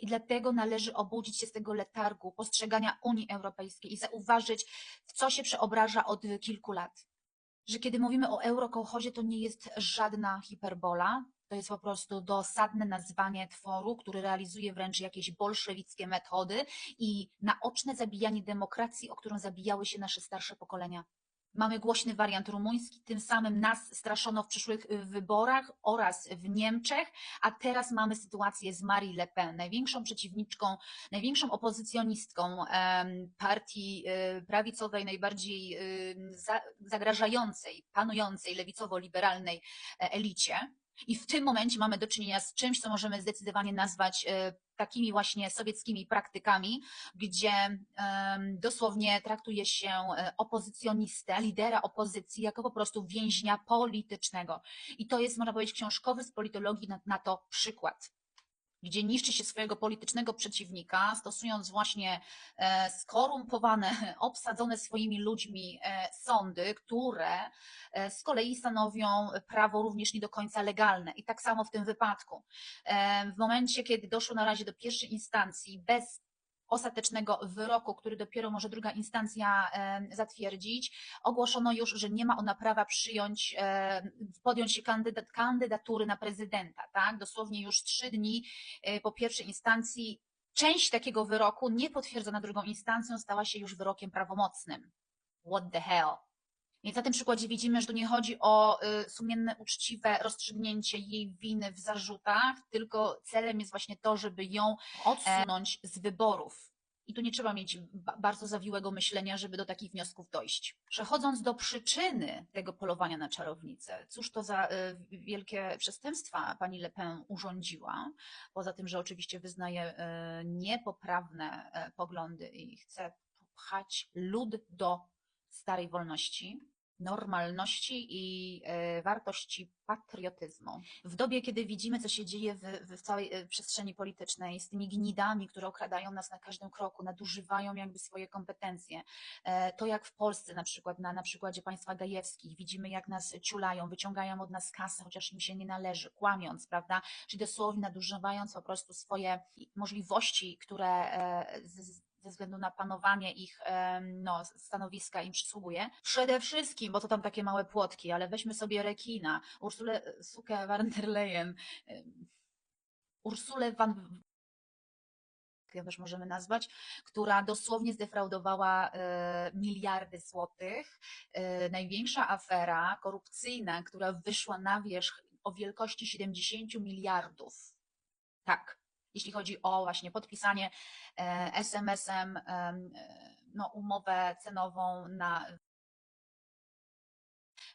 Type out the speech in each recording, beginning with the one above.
I dlatego należy obudzić się z tego letargu postrzegania Unii Europejskiej i zauważyć, w co się przeobraża od kilku lat. Że kiedy mówimy o eurokołchozie, to nie jest żadna hiperbola, to jest po prostu dosadne nazwanie tworu, który realizuje wręcz jakieś bolszewickie metody i naoczne zabijanie demokracji, o którą zabijały się nasze starsze pokolenia. Mamy głośny wariant rumuński, tym samym nas straszono w przyszłych y, wyborach oraz w Niemczech, a teraz mamy sytuację z Marie Le Pen, największą przeciwniczką, największą opozycjonistką partii y, prawicowej, najbardziej y, za- zagrażającej, panującej lewicowo-liberalnej e, elicie. I w tym momencie mamy do czynienia z czymś, co możemy zdecydowanie nazwać e, takimi właśnie sowieckimi praktykami, gdzie dosłownie traktuje się e, opozycjonistę, lidera opozycji jako po prostu więźnia politycznego. I to jest, można powiedzieć, książkowy z politologii na, na to przykład gdzie niszczy się swojego politycznego przeciwnika, stosując właśnie e, skorumpowane, obsadzone swoimi ludźmi e, sądy, które e, z kolei stanowią prawo również nie do końca legalne. I tak samo w tym wypadku. W momencie, kiedy doszło na razie do pierwszej instancji, bez ostatecznego wyroku, który dopiero może druga instancja zatwierdzić, ogłoszono już, że nie ma ona prawa przyjąć, podjąć się kandydat, kandydatury na prezydenta, tak? Dosłownie już trzy dni e, po pierwszej instancji część takiego wyroku, nie potwierdzona drugą instancją, stała się już wyrokiem prawomocnym. What the hell? Więc na tym przykładzie widzimy, że tu nie chodzi o y, sumienne, uczciwe rozstrzygnięcie jej winy w zarzutach, tylko celem jest właśnie to, żeby ją odsunąć z wyborów. I tu nie trzeba mieć ba- bardzo zawiłego myślenia, żeby do takich wniosków dojść. Przechodząc do przyczyny tego polowania na czarownicę, cóż to za y, wielkie przestępstwa pani Le Pen urządziła, poza tym, że oczywiście wyznaje y, niepoprawne y, poglądy i chce popchać lud do starej wolności, normalności i e, wartości patriotyzmu. W dobie, kiedy widzimy, co się dzieje w, w całej e, przestrzeni politycznej, z tymi gnidami, które okradają nas na każdym kroku, nadużywają jakby swoje kompetencje, e, to jak w Polsce na przykład, na, na przykładzie państwa gajewskich, widzimy jak nas ciulają, wyciągają od nas kasę, chociaż im się nie należy, kłamiąc, prawda? Czyli dosłownie nadużywając po prostu swoje możliwości, które z- ze względu na panowanie ich no, stanowiska im przysługuje. Przede wszystkim, bo to tam takie małe płotki, ale weźmy sobie rekina, Ursulę Sukę van der Leyen, Ursulę van ją też możemy nazwać, która dosłownie zdefraudowała e, miliardy złotych. E, największa afera korupcyjna, która wyszła na wierzch o wielkości 70 miliardów. Tak, jeśli chodzi o właśnie podpisanie e, SMS-em em, e, no, umowę cenową na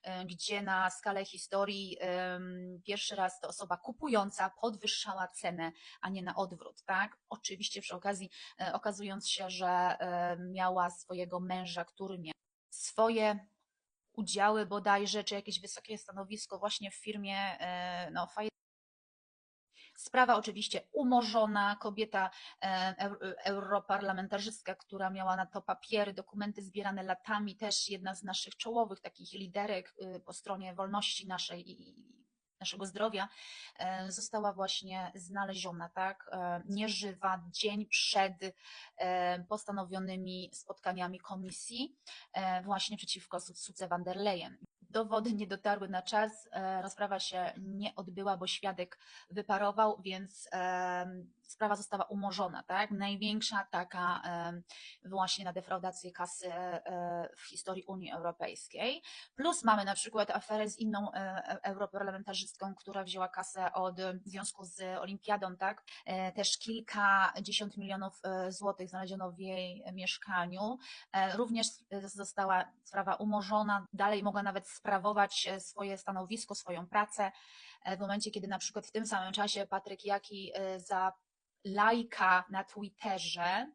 e, gdzie na skalę historii em, pierwszy raz to osoba kupująca podwyższała cenę, a nie na odwrót, tak? Oczywiście przy okazji e, okazując się, że e, miała swojego męża, który miał swoje udziały bodajże, czy jakieś wysokie stanowisko właśnie w firmie e, no, Sprawa oczywiście umorzona, kobieta e, eu- europarlamentarzystka, która miała na to papiery, dokumenty zbierane latami, też jedna z naszych czołowych takich liderek y, po stronie wolności naszej i naszego zdrowia, e, została właśnie znaleziona, tak, e, nieżywa dzień przed postanowionymi spotkaniami komisji właśnie przeciwko Su- Suce van der Leyen. Dowody nie dotarły na czas, e, rozprawa się nie odbyła, bo świadek wyparował, więc em, sprawa została umorzona, tak? Największa taka em, właśnie na defraudację kasy e, w historii Unii Europejskiej. Plus mamy na przykład aferę z inną e, e, europarlamentarzystką, która wzięła kasę od w związku z olimpiadą, tak? E, Też kilkadziesiąt milionów e, złotych znaleziono w jej mieszkaniu. E, Również e, została sprawa umorzona, dalej mogła nawet sprawować e, swoje stanowisko, swoją pracę. E, W momencie, kiedy na przykład w tym samym czasie Patryk Jaki e, za lajka na Twitterze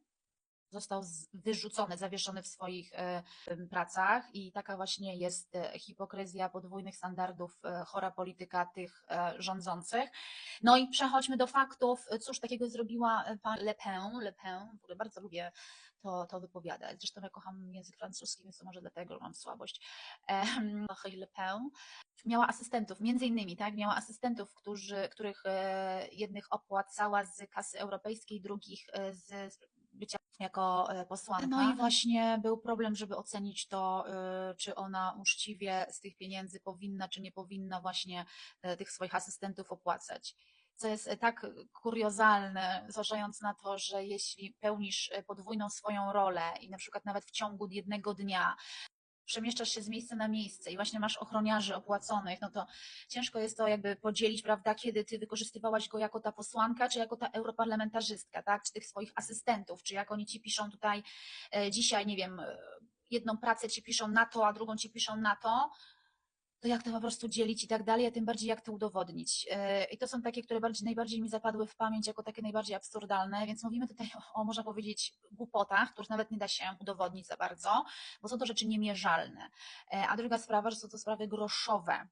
został wyrzucony, zawieszony w swoich e, pracach i taka właśnie jest e, hipokryzja podwójnych standardów, e, chora polityka tych rządzących. No i przechodźmy do faktów. Cóż takiego zrobiła pani Le Pen? Le Pen, w ogóle bardzo lubię to, to wypowiadać. Zresztą ja kocham język francuski, więc to może dlatego mam słabość. Le Pen miała asystentów, między innymi, tak, miała asystentów, którzy, których jednych opłacała z kasy europejskiej, drugich z jako e, posłanka. No i właśnie był problem, żeby ocenić to, e, czy ona uczciwie z tych pieniędzy powinna, czy nie powinna właśnie e, tych swoich asystentów opłacać. Co jest e, tak kuriozalne, zważając na to, że jeśli pełnisz podwójną swoją rolę i na przykład nawet w ciągu jednego dnia przemieszczasz się z miejsca na miejsce i właśnie masz ochroniarzy opłaconych, no to ciężko jest to jakby podzielić, prawda, kiedy ty wykorzystywałaś go jako ta posłanka, czy jako ta europarlamentarzystka, tak, czy tych swoich asystentów, czy jak oni ci piszą tutaj e, dzisiaj, nie wiem, e, jedną pracę ci piszą na to, a drugą ci piszą na to, to jak to po prostu dzielić i tak dalej, a tym bardziej jak to udowodnić. E, I to są takie, które bardziej, najbardziej mi zapadły w pamięć jako takie najbardziej absurdalne, więc mówimy tutaj o, o można powiedzieć, głupotach, których nawet nie da się udowodnić za bardzo, bo są to rzeczy niemierzalne. E, A druga sprawa, że są to sprawy groszowe.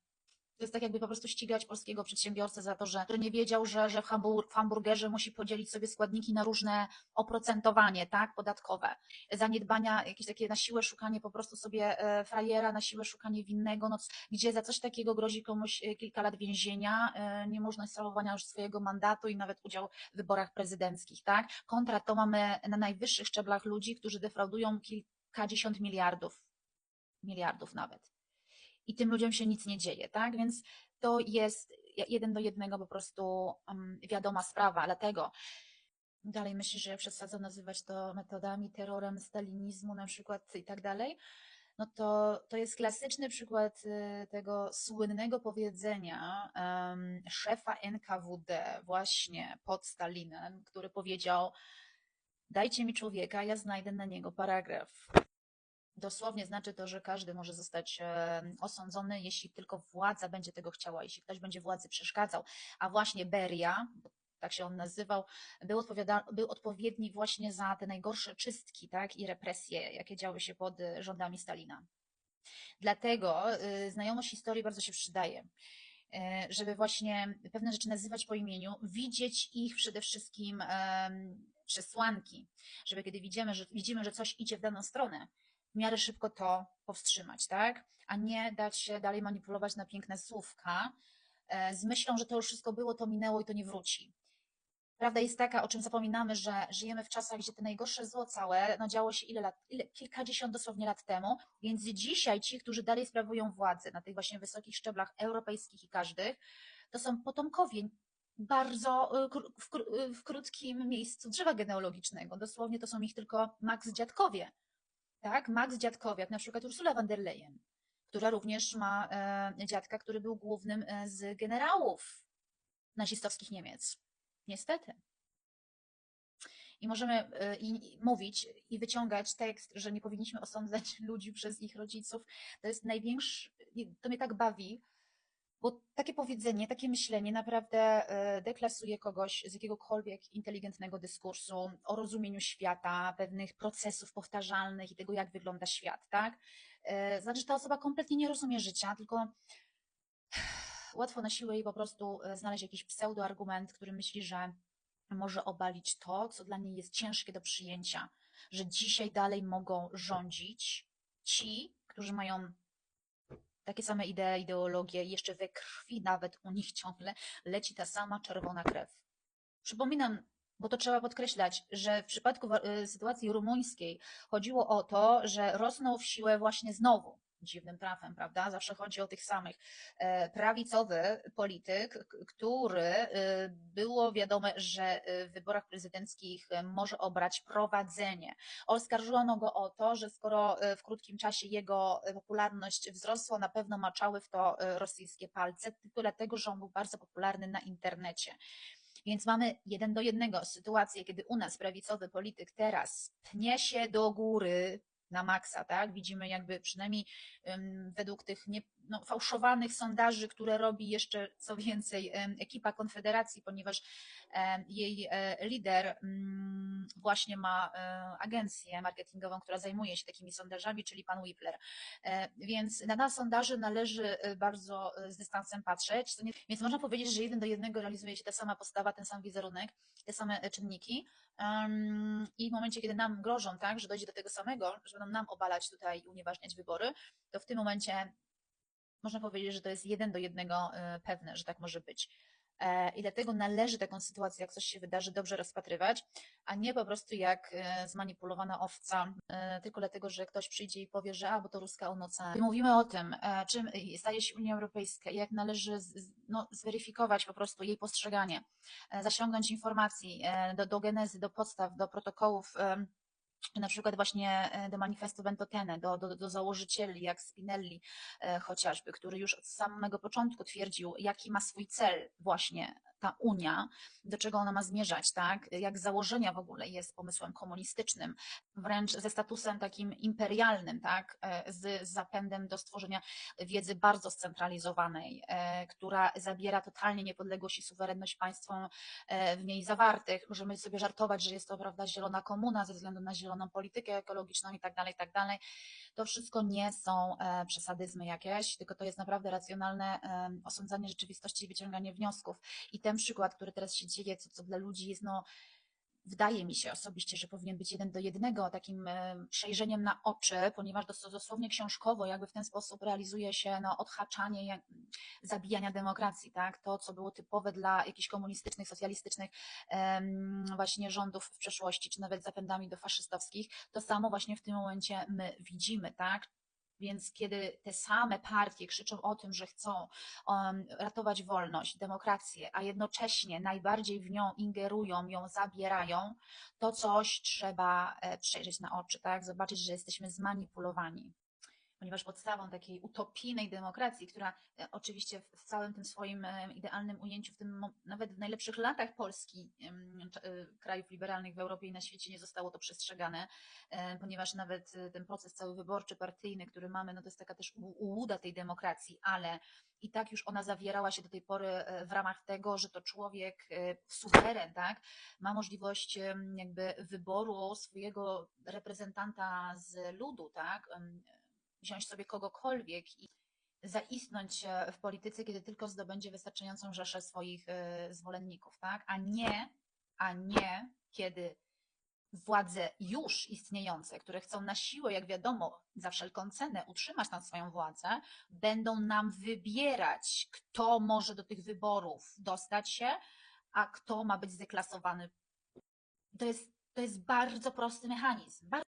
To jest tak, jakby po prostu ścigać polskiego przedsiębiorcę za to, że nie wiedział, że, że w, hambur, w hamburgerze musi podzielić sobie składniki na różne oprocentowanie, tak, podatkowe. Zaniedbania, jakieś takie na siłę szukanie po prostu sobie e, frajera, na siłę szukanie winnego, no, gdzie za coś takiego grozi komuś e, kilka lat więzienia, e, niemożność sprawowania już swojego mandatu i nawet udział w wyborach prezydenckich, tak. Kontra to mamy na najwyższych szczeblach ludzi, którzy defraudują kilkadziesiąt miliardów, miliardów nawet i tym ludziom się nic nie dzieje, tak? Więc to jest jeden do jednego po prostu um, wiadoma sprawa, dlatego dalej myślę, że przesadzam nazywać to metodami, terrorem stalinizmu na przykład i tak dalej, no to, to jest klasyczny przykład y, tego słynnego powiedzenia em, szefa NKWD właśnie pod Stalinem, który powiedział dajcie mi człowieka, ja znajdę na niego paragraf. Dosłownie znaczy to, że każdy może zostać e, osądzony, jeśli tylko władza będzie tego chciała, jeśli ktoś będzie władzy przeszkadzał. A właśnie Beria, tak się on nazywał, był, był odpowiedni właśnie za te najgorsze czystki tak, i represje, jakie działy się pod e, rządami Stalina. Dlatego y, znajomość historii bardzo się przydaje, y, żeby właśnie pewne rzeczy nazywać po imieniu, widzieć ich przede wszystkim przesłanki, żeby kiedy widzimy, że widzimy, że coś idzie w daną stronę, w miarę szybko to powstrzymać, tak? A nie dać się dalej manipulować na piękne słówka e, z myślą, że to już wszystko było, to minęło i to nie wróci. Prawda jest taka, o czym zapominamy, że żyjemy w czasach, gdzie te najgorsze zło całe no działo się ile lat, ile, kilkadziesiąt dosłownie lat temu, więc dzisiaj ci, którzy dalej sprawują władzę na tych właśnie wysokich szczeblach europejskich i każdych, to są potomkowie bardzo y, w, y, w krótkim miejscu drzewa genealogicznego. Dosłownie to są ich tylko Max dziadkowie. Tak, Max dziadkowie, jak na przykład Ursula von der Leyen, która również ma e, dziadka, który był głównym e, z generałów nazistowskich Niemiec. Niestety. I możemy e, mówić i wyciągać tekst, że nie powinniśmy osądzać ludzi przez ich rodziców. To jest największy, to mnie tak bawi, bo takie powiedzenie, takie myślenie naprawdę e, deklasuje kogoś z jakiegokolwiek inteligentnego dyskursu o rozumieniu świata, pewnych procesów powtarzalnych i tego, jak wygląda świat, tak? E, Znaczy, że ta osoba kompletnie nie rozumie życia, tylko łatwo na siłę jej po prostu e, znaleźć jakiś pseudoargument, który myśli, że może obalić to, co dla niej jest ciężkie do przyjęcia, że dzisiaj dalej mogą rządzić ci, którzy mają takie same idee, ideologie, jeszcze we krwi nawet u nich ciągle leci ta sama czerwona krew. Przypominam, bo to trzeba podkreślać, że w przypadku y, sytuacji rumuńskiej chodziło o to, że rosną w siłę właśnie znowu dziwnym trafem, prawda? Zawsze chodzi o tych samych. E, Prawicowy polityk, który y, było wiadome, że y, w wyborach prezydenckich y, może obrać prowadzenie. Oskarżono go o to, że skoro w krótkim czasie jego popularność wzrosła, na pewno maczały w to rosyjskie palce, tylko dlatego, że on był bardzo popularny na internecie. Więc mamy jeden do jednego sytuację, kiedy u nas prawicowy polityk teraz pnie się do góry na maksa, tak? Widzimy jakby przynajmniej według tych nie, no, fałszowanych sondaży, które robi jeszcze co więcej ekipa Konfederacji, ponieważ jej e, lider mm, właśnie ma e, agencję marketingową, która zajmuje się takimi sondażami, czyli pan Whipler. E, Więc na nas sondaży należy bardzo z dystansem patrzeć. Więc można powiedzieć, że jeden do jednego realizuje się ta sama postawa, ten sam wizerunek, te same czynniki. I w momencie, kiedy nam grożą, tak, że dojdzie do tego samego, że będą nam obalać tutaj i unieważniać wybory, to w tym momencie można powiedzieć, że to jest jeden do jednego e, pewne, że tak może być. E, I dlatego należy taką sytuację, jak coś się wydarzy, dobrze rozpatrywać, a nie po prostu jak e, zmanipulowana owca, e, tylko dlatego, że ktoś przyjdzie i powie, że a, bo to ruska onoca. Mówimy o tym, e, czym staje się Unia Europejska jak należy no, zweryfikować po prostu jej postrzeganie, e, zasiągnąć informacji do, do genezy, do podstaw, do protokołów, na przykład właśnie e, do manifestu Ventotene, do, do, do założycieli jak Spinelli e, chociażby, który już od samego początku twierdził, jaki ma swój cel właśnie ta Unia, do czego ona ma zmierzać, tak? Jak z założenia w ogóle jest pomysłem komunistycznym, wręcz ze statusem takim imperialnym, tak? E, Z zapędem do stworzenia wiedzy bardzo scentralizowanej, e, która zabiera totalnie niepodległość i suwerenność państwom e, w niej zawartych. Możemy sobie żartować, że jest to prawda zielona komuna ze względu na zieloną politykę ekologiczną i tak dalej, i tak dalej. To wszystko nie są e, przesadyzmy jakieś, tylko to jest naprawdę racjonalne em, osądzanie rzeczywistości i wyciąganie wniosków. I ten przykład, który teraz się dzieje, co, co dla ludzi jest no Wydaje mi się osobiście, że powinien być jeden do jednego takim e, przejrzeniem na oczy, ponieważ dos- dosłownie książkowo jakby w ten sposób realizuje się no, odhaczanie zabijania demokracji, tak? To, co było typowe dla jakichś komunistycznych, socjalistycznych właśnie rządów w przeszłości, czy nawet zapędami do faszystowskich, to samo właśnie w tym momencie my widzimy, tak? Więc kiedy te same partie krzyczą o tym, że chcą um, ratować wolność, demokrację, a jednocześnie najbardziej w nią ingerują, ją zabierają, to coś trzeba e, przejrzeć na oczy, tak? Zobaczyć, że jesteśmy zmanipulowani. Ponieważ podstawą takiej utopijnej demokracji, która e, oczywiście w całym tym swoim e, idealnym ujęciu, w tym nawet w najlepszych latach Polski, e, krajów liberalnych w Europie i na świecie nie zostało to przestrzegane, ponieważ nawet ten proces cały wyborczy, partyjny, który mamy, no to jest taka też ułuda tej demokracji, ale i tak już ona zawierała się do tej pory w ramach tego, że to człowiek, suweren, tak, ma możliwość jakby wyboru swojego reprezentanta z ludu, tak, wziąć sobie kogokolwiek i zaistnieć e, w polityce, kiedy tylko zdobędzie wystarczającą rzeszę swoich e, zwolenników, tak, a nie, a nie kiedy władze już istniejące, które chcą na siłę, jak wiadomo, za wszelką cenę utrzymać tam swoją władzę, będą nam wybierać, kto może do tych wyborów dostać się, a kto ma być zdeklasowany. To jest, to jest bardzo prosty mechanizm. Bardzo